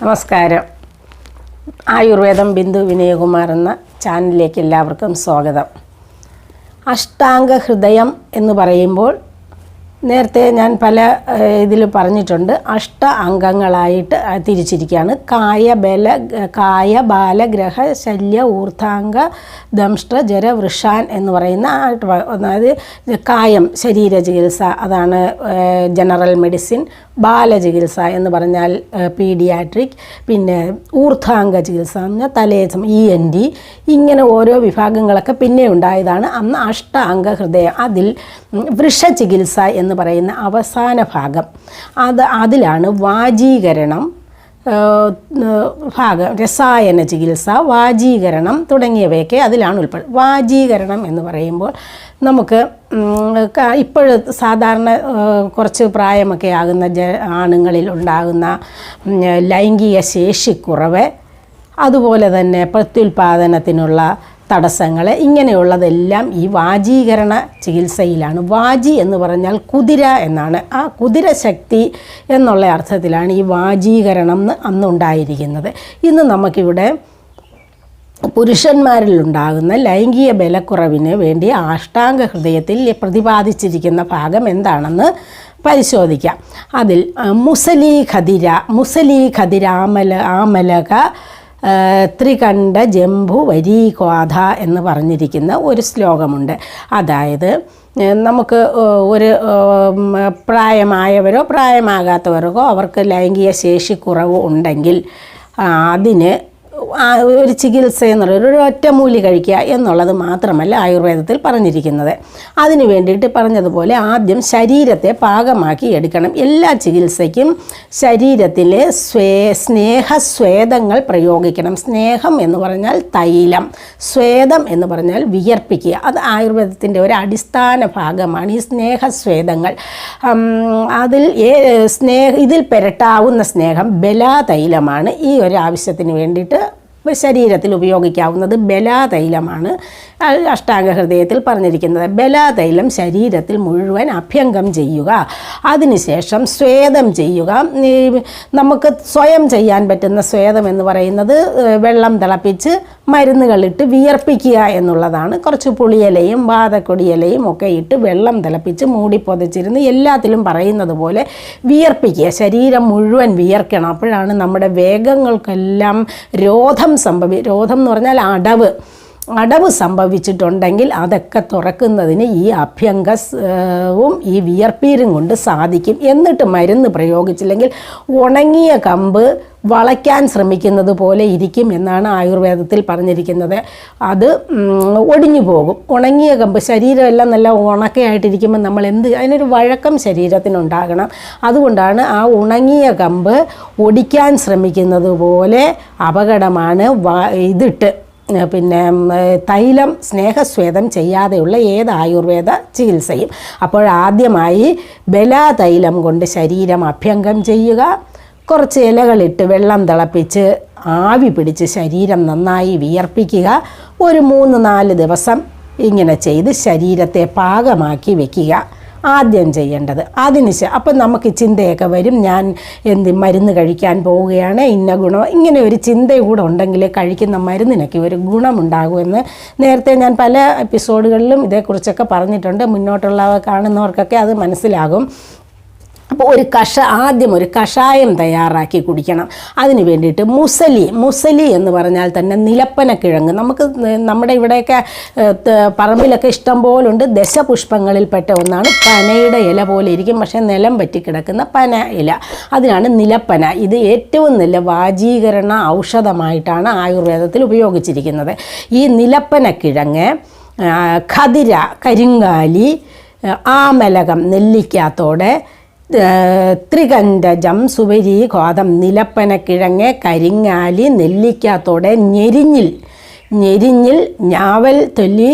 നമസ്കാരം. ആയുർവേദം ബിന്ദു വിനയകുമാർ എന്ന ചാനലിലേക്ക് എല്ലാവർക്കും സ്വാഗതം. അഷ്ടാംഗ ഹൃദയം എന്ന് പറയുമ്പോൾ നേരത്തെ ഞാൻ പല ഇതിൽ പറഞ്ഞിട്ടുണ്ട്. അഷ്ട അംഗങ്ങളായിട്ട് തിരിച്ചിരിക്കുകയാണ്. കായ ബല കായ ബാലഗ്രഹ ശല്യ ഊർധാംഗ ദംഷ്ട ജര വൃഷാൻ എന്ന് പറയുന്ന അതായത് കായം ശരീര ചികിത്സ അതാണ് ജനറൽ മെഡിസിൻ ബാലചികിത്സ എന്ന് പറഞ്ഞാൽ പീഡിയാട്രിക് പിന്നെ ഊർധാംഗ ചികിത്സ എന്ന് പറഞ്ഞാൽ തലേസം ഇ എൻ ഡി ഇങ്ങനെ ഓരോ വിഭാഗങ്ങളൊക്കെ പിന്നെ ഉണ്ടായതാണ്. അന്ന് അഷ്ട അംഗ ഹൃദയം അതിൽ വൃഷ വൃഷചികിത്സ എന്ന് പറയുന്ന അവസാന ഭാഗം. അത് അതിലാണ് വാജീകരണം ഭാഗം രസായന ചികിത്സ വാജീകരണം തുടങ്ങിയവയൊക്കെ അതിലാണ് ഉൾപ്പെടുന്നത് വാജീകരണം എന്ന് പറയുമ്പോൾ നമുക്ക് ഇപ്പോൾ സാധാരണ കുറച്ച് പ്രായമൊക്കെ ആകുന്ന ജ ആണുങ്ങളിൽ ഉണ്ടാകുന്ന ലൈംഗിക ശേഷിക്കുറവ് അതുപോലെ തന്നെ പ്രത്യുൽപാദനത്തിനുള്ള തടസ്സങ്ങൾ ഇങ്ങനെയുള്ളതെല്ലാം ഈ വാജീകരണ ചികിത്സയിലാണ്. വാജി എന്ന് പറഞ്ഞാൽ കുതിര എന്നാണ്. ആ കുതിര ശക്തി എന്നുള്ള അർത്ഥത്തിലാണ് ഈ വാജീകരണം എന്ന് അന്നുണ്ടായിരിക്കുന്നത്. ഇന്ന് നമുക്കിവിടെ പുരുഷന്മാരിലുണ്ടാകുന്ന ലൈംഗിക ബലക്കുറവിന് വേണ്ടി ആഷ്ടാംഗ ഹൃദയത്തിൽ പ്രതിപാദിച്ചിരിക്കുന്ന ഭാഗം എന്താണെന്ന് പരിശോധിക്കാം. അതിൽ മുസലി ഖതിര മുസലി ഖതിര ആമല ആമലക ത്രികണ്ഠ ജംബു വരീകോധ എന്ന് പറഞ്ഞിരിക്കുന്ന ഒരു ശ്ലോകമുണ്ട്. അതായത് നമുക്ക് ഒരു പ്രായമായവരോ പ്രായമാകാത്തവർക്കോ അവർക്ക് ലൈംഗിക ശേഷിക്കുറവ് ഉണ്ടെങ്കിൽ ആ, അതിന് ഒരു ചികിത്സ എന്നുള്ളത് ഒരു ഒറ്റമൂലി കഴിക്കുക എന്നുള്ളത് മാത്രമല്ല ആയുർവേദത്തിൽ പറഞ്ഞിരിക്കുന്നത്. അതിന് വേണ്ടിയിട്ട് പറഞ്ഞതുപോലെ ആദ്യം ശരീരത്തെ പാകമാക്കി എടുക്കണം. എല്ലാ ചികിത്സയ്ക്കും ശരീരത്തിലെ സ്വേ സ്നേഹസ്വേദങ്ങൾ പ്രയോഗിക്കണം. സ്നേഹം എന്ന് പറഞ്ഞാൽ തൈലം. സ്വേദം എന്ന് പറഞ്ഞാൽ വിയർപ്പിക്കുക. അത് ആയുർവേദത്തിന്റെ ഒരു അടിസ്ഥാന ഭാഗമാണ് ഈ സ്നേഹസ്വേദങ്ങൾ. അതിൽ സ്നേഹ ഇതിൽ പെരട്ടാവുന്ന സ്നേഹം ബലാതൈലമാണ്. ഈ ഒരു ആവശ്യത്തിന് വേണ്ടിയിട്ട് ശരീരത്തിൽ ഉപയോഗിക്കാവുന്നത് ബലാതൈലമാണ്. അ- അഷ്ടാംഗ ഹൃദയത്തിൽ പറഞ്ഞിരിക്കുന്നത്. ബലാതൈലം ശരീരത്തിൽ മുഴുവൻ അഭ്യംഗം ചെയ്യുക. അതിനുശേഷം സ്വേദം ചെയ്യുക. നമുക്ക് സ്വയം ചെയ്യാൻ പറ്റുന്ന സ്വേദം എന്ന് പറയുന്നത് വെള്ളം തിളപ്പിച്ച് മരുന്നുകളിട്ട് വിയർപ്പിക്കുക എന്നുള്ളതാണ്. കുറച്ച് പുളിയിലയും വാതക്കൊടിയിലയും ഒക്കെ ഇട്ട് വെള്ളം തിളപ്പിച്ച് മൂടി പൊതിച്ചിരുന്ന് എല്ലാത്തിലും പറയുന്നത് പോലെ വിയർപ്പിക്കുക. ശരീരം മുഴുവൻ വിയർക്കണം. അപ്പോഴാണ് നമ്മുടെ വേഗങ്ങൾക്കെല്ലാം രോധം സംഭവി രോധം എന്ന് പറഞ്ഞാൽ അടവ്. അടവ് സംഭവിച്ചിട്ടുണ്ടെങ്കിൽ അതൊക്കെ തുറക്കുന്നതിന് ഈ അഭ്യംഗവും ഈ വിയർപ്പീരും കൊണ്ട് സാധിക്കും. എന്നിട്ട് മരുന്ന് പ്രയോഗിച്ചില്ലെങ്കിൽ ഉണങ്ങിയ കമ്പ് വളയ്ക്കാൻ ശ്രമിക്കുന്നത് പോലെ ഇരിക്കും എന്നാണ് ആയുർവേദത്തിൽ പറഞ്ഞിരിക്കുന്നത്. അത് ഒടിഞ്ഞു പോകും. ഉണങ്ങിയ കമ്പ് ശരീരമെല്ലാം നല്ല ഉണക്കയായിട്ടിരിക്കുമ്പോൾ നമ്മൾ എന്ത് അതിനൊരു വഴക്കം ശരീരത്തിനുണ്ടാകണം. അതുകൊണ്ടാണ് ആ ഉണങ്ങിയ കമ്പ് ഒടിക്കാൻ ശ്രമിക്കുന്നത് പോലെ അപകടമാണ് ഇതിട്ട് പിന്നെ തൈലം സ്നേഹസ്വേദം ചെയ്യാതെയുള്ള ഏത് ആയുർവേദ ചികിത്സയും. അപ്പോൾ ആദ്യമായി ബലാതൈലം കൊണ്ട് ശരീരം അഭ്യംഗം ചെയ്യുക. കുറച്ച് ഇലകളിട്ട് വെള്ളം തിളപ്പിച്ച് ആവി പിടിച്ച് ശരീരം നന്നായി വിയർപ്പിക്കുക. ഒരു മൂന്ന് നാല് ദിവസം ഇങ്ങനെ ചെയ്ത് ശരീരത്തെ പാകമാക്കി വെക്കുക. ആദ്യം ചെയ്യേണ്ടത്. അതിന് അപ്പം നമുക്ക് ചിന്തയൊക്കെ വരും. ഞാൻ എന്ത് മരുന്ന് കഴിക്കാൻ പോവുകയാണ് ഇന്ന ഗുണം. ഇങ്ങനെ ഒരു ചിന്ത കൂടെ ഉണ്ടെങ്കിൽ കഴിക്കുന്ന മരുന്നിനൊക്കെ ഒരു ഗുണമുണ്ടാകുമെന്ന് നേരത്തെ ഞാൻ പല എപ്പിസോഡുകളിലും ഇതേക്കുറിച്ചൊക്കെ പറഞ്ഞിട്ടുണ്ട്. മുന്നോട്ടുള്ളവ കാണുന്നവർക്കൊക്കെ അത് മനസ്സിലാകും. അപ്പോൾ ഒരു കഷ ആദ്യം ഒരു കഷായം തയ്യാറാക്കി കുടിക്കണം. അതിന് വേണ്ടിയിട്ട് മുസലി മുസലി എന്ന് പറഞ്ഞാൽ തന്നെ നിലപ്പന കിഴങ്ങ് നമുക്ക് നമ്മുടെ ഇവിടെയൊക്കെ പറമ്പിലൊക്കെ ഇഷ്ടം പോലുണ്ട് ദശപുഷ്പങ്ങളിൽപ്പെട്ട ഒന്നാണ് പനയുടെ ഇല പോലെ ഇരിക്കും. പക്ഷേ നിലം പറ്റി കിടക്കുന്ന പന ഇല. അതിനാണ് നിലപ്പന. ഇത് ഏറ്റവും നല്ല വാജീകരണ ഔഷധമായിട്ടാണ് ആയുർവേദത്തിൽ ഉപയോഗിച്ചിരിക്കുന്നത്. ഈ നിലപ്പന കിഴങ്ങ് ഖതിര കരിങ്കാലി ആമലകം നെല്ലിക്കാത്തോടെ ത്രികണ്ഠജം സുവരി കോതം നിലപ്പനക്കിഴങ്ങ് കരിങ്ങാലി നെല്ലിക്കാത്തോടെ ഞെരിഞ്ഞിൽ ഞെരിഞ്ഞിൽ ഞാവൽ തൊല്ലി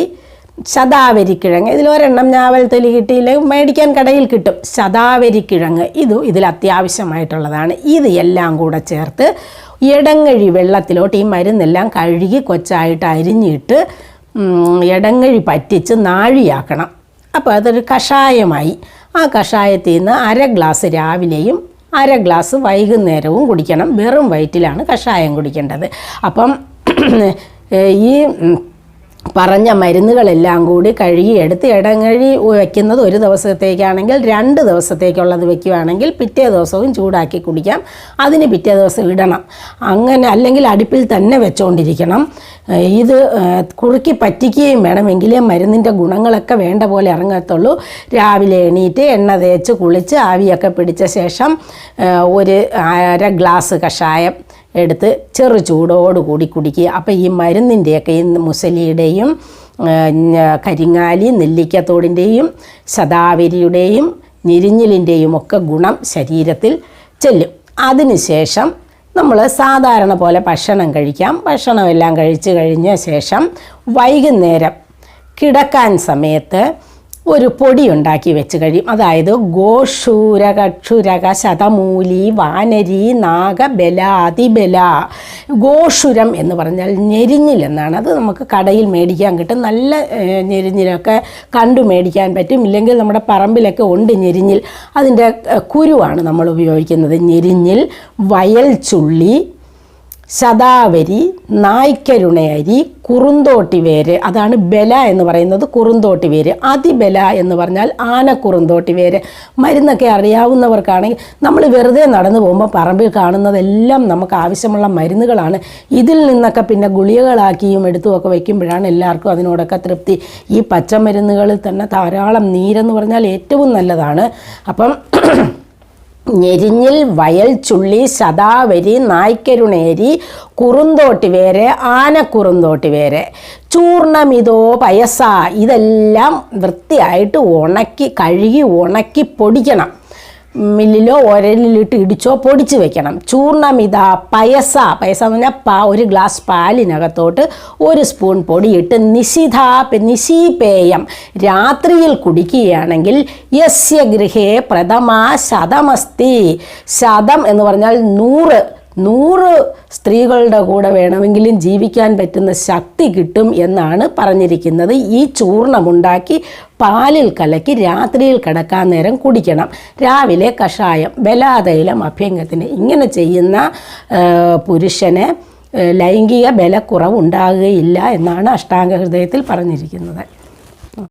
ശതാവരിക്കിഴങ്ങ് ഇതിലൊരെണ്ണം ഞാവൽ തൊലി കിട്ടിയില്ലെങ്കിൽ മേടിക്കാൻ കടയിൽ കിട്ടും. ശതാവരിക്കിഴങ്ങ് ഇത് ഇതിൽ അത്യാവശ്യമായിട്ടുള്ളതാണ്. ഇത് എല്ലാം കൂടെ ചേർത്ത് ഇടങ്ങഴി വെള്ളത്തിലോട്ട് ഈ മരുന്നെല്ലാം കഴുകി കൊച്ചായിട്ട് അരിഞ്ഞിട്ട് ഇടങ്ങഴി പറ്റിച്ച് നാഴിയാക്കണം. അപ്പോൾ അതൊരു കഷായമായി. ആ കഷായത്തിൽ നിന്ന് അര ഗ്ലാസ് രാവിലെയും അര ഗ്ലാസ് വൈകുന്നേരവും കുടിക്കണം. വെറും വയറ്റിലാണ് കഷായം കുടിക്കേണ്ടത്. അപ്പം ഈ പറഞ്ഞ മരുന്നുകളെല്ലാം കൂടി കഴുകിയെടുത്ത് ഇടങ്ങഴി വയ്ക്കുന്നത് ഒരു ദിവസത്തേക്കാണെങ്കിൽ രണ്ട് ദിവസത്തേക്കുള്ളത് വെക്കുകയാണെങ്കിൽ പിറ്റേ ദിവസവും ചൂടാക്കി കുടിക്കാം. അതിന് പിറ്റേ ദിവസം ഇടണം. അങ്ങനെ അല്ലെങ്കിൽ അടുപ്പിൽ തന്നെ വെച്ചുകൊണ്ടിരിക്കണം ഇത് കുറുക്കി പറ്റിക്കുകയും വേണമെങ്കിലേ മരുന്നിന്റെ ഗുണങ്ങളൊക്കെ വേണ്ട പോലെ ഇറങ്ങത്തുള്ളൂ. രാവിലെ എണീറ്റ് എണ്ണ തേച്ച് കുളിച്ച് ആവിയൊക്കെ പിടിച്ച ശേഷം ഒരു അര ഗ്ലാസ് കഷായം എടുത്ത് ചെറു ചൂടോടുകൂടി കുടിക്കുക. അപ്പോൾ ഈ മരുന്നിന്റെയൊക്കെ ഈ മുസലിയുടെയും കരിങ്ങാലി നെല്ലിക്കത്തോടിന്റെയും ശതാവരിയുടെയും ഞെരിഞ്ഞിലിന്റെയും ഒക്കെ ഗുണം ശരീരത്തിൽ ചെല്ലും. അതിനുശേഷം നമ്മൾ സാധാരണ പോലെ ഭക്ഷണം കഴിക്കാം. ഭക്ഷണമെല്ലാം കഴിച്ചു കഴിഞ്ഞ ശേഷം വൈകുന്നേരം കിടക്കാൻ സമയത്ത് ഒരു പൊടി ഉണ്ടാക്കി വെച്ച് കഴിയും. അതായത് ഗോഷൂരകക്ഷുരക ശതമൂലി വാനരി നാഗബല അതിബല ഗോഷുരം എന്ന് പറഞ്ഞാൽ ഞെരിഞ്ഞിൽ എന്നാണ്. അത് നമുക്ക് കടയിൽ മേടിക്കാൻ കിട്ടും. നല്ല ഞെരിഞ്ഞിലൊക്കെ കണ്ടു മേടിക്കാൻ പറ്റും. ഇല്ലെങ്കിൽ നമ്മുടെ പറമ്പിലൊക്കെ ഉണ്ട് ഞെരിഞ്ഞിൽ. അതിന്റെ കുരുവാണ് നമ്മൾ ഉപയോഗിക്കുന്നത്. ഞെരിഞ്ഞിൽ വയൽ ചുള്ളി ശതാവരി നായ്ക്കരുണയരി കുറുന്തോട്ടി വേര് അതാണ് ബല എന്ന് പറയുന്നത് കുറുന്തോട്ടി വേര് അതിബല എന്ന് പറഞ്ഞാൽ ആന കുറുന്തോട്ടി വേര് മരുന്നൊക്കെ അറിയാവുന്നവർക്കാണെങ്കിൽ നമ്മൾ വെറുതെ നടന്നു പോകുമ്പോൾ പറമ്പിൽ കാണുന്നതെല്ലാം നമുക്ക് ആവശ്യമുള്ള മരുന്നുകളാണ്. ഇതിൽ നിന്നൊക്കെ പിന്നെ ഗുളികകളാക്കിയും എടുത്തുമൊക്കെ വയ്ക്കുമ്പോഴാണ് എല്ലാവർക്കും അതിനോടൊക്കെ തൃപ്തി. ഈ പച്ചമരുന്നുകളിൽ തന്നെ ധാരാളം നീരെന്ന് പറഞ്ഞാൽ ഏറ്റവും നല്ലതാണ്. അപ്പം ഞെരിഞ്ഞിൽ വയൽ ചുള്ളി ശതാവരി നായ്ക്കരുണേരി കുറുന്തോട്ടി വേരെ ആനക്കുറുന്തോട്ടി വേരെ. ചൂർണമിതോ പയസ ഇതെല്ലാം വൃത്തിയായിട്ട് ഉണക്കി കഴുകി ഉണക്കി പൊടിക്കണം. മില്ലിലോ ഒരലിലിട്ട് ഇടിച്ചോ പൊടിച്ച് വെക്കണം. ചൂർണമിത പയസ. പയസ എന്ന് പറഞ്ഞാൽ പാ ഒരു ഗ്ലാസ് പാലിനകത്തോട്ട് ഒരു സ്പൂൺ പൊടിയിട്ട് നിശിതാ നിശീപേയം രാത്രിയിൽ കുടിക്കുകയാണെങ്കിൽ യസ്യ ഗൃഹേ പ്രഥമ ശതമസ്തി. ശതം എന്ന് പറഞ്ഞാൽ നൂറ് നൂറ് സ്ത്രീകളുടെ കൂടെ വേണമെങ്കിലും ജീവിക്കാൻ പറ്റുന്ന ശക്തി കിട്ടും എന്നാണ് പറഞ്ഞിരിക്കുന്നത്. ഈ ചൂർണമുണ്ടാക്കി പാലിൽ കലക്കി രാത്രിയിൽ കിടക്കാൻ നേരം കുടിക്കണം. രാവിലെ കഷായം ബലാതൈലം അഭ്യംഗത്തിന് ഇങ്ങനെ ചെയ്യുന്ന പുരുഷന് ലൈംഗിക ബലക്കുറവ് ഉണ്ടാകുകയില്ല എന്നാണ് അഷ്ടാംഗ ഹൃദയത്തിൽ പറഞ്ഞിരിക്കുന്നത്.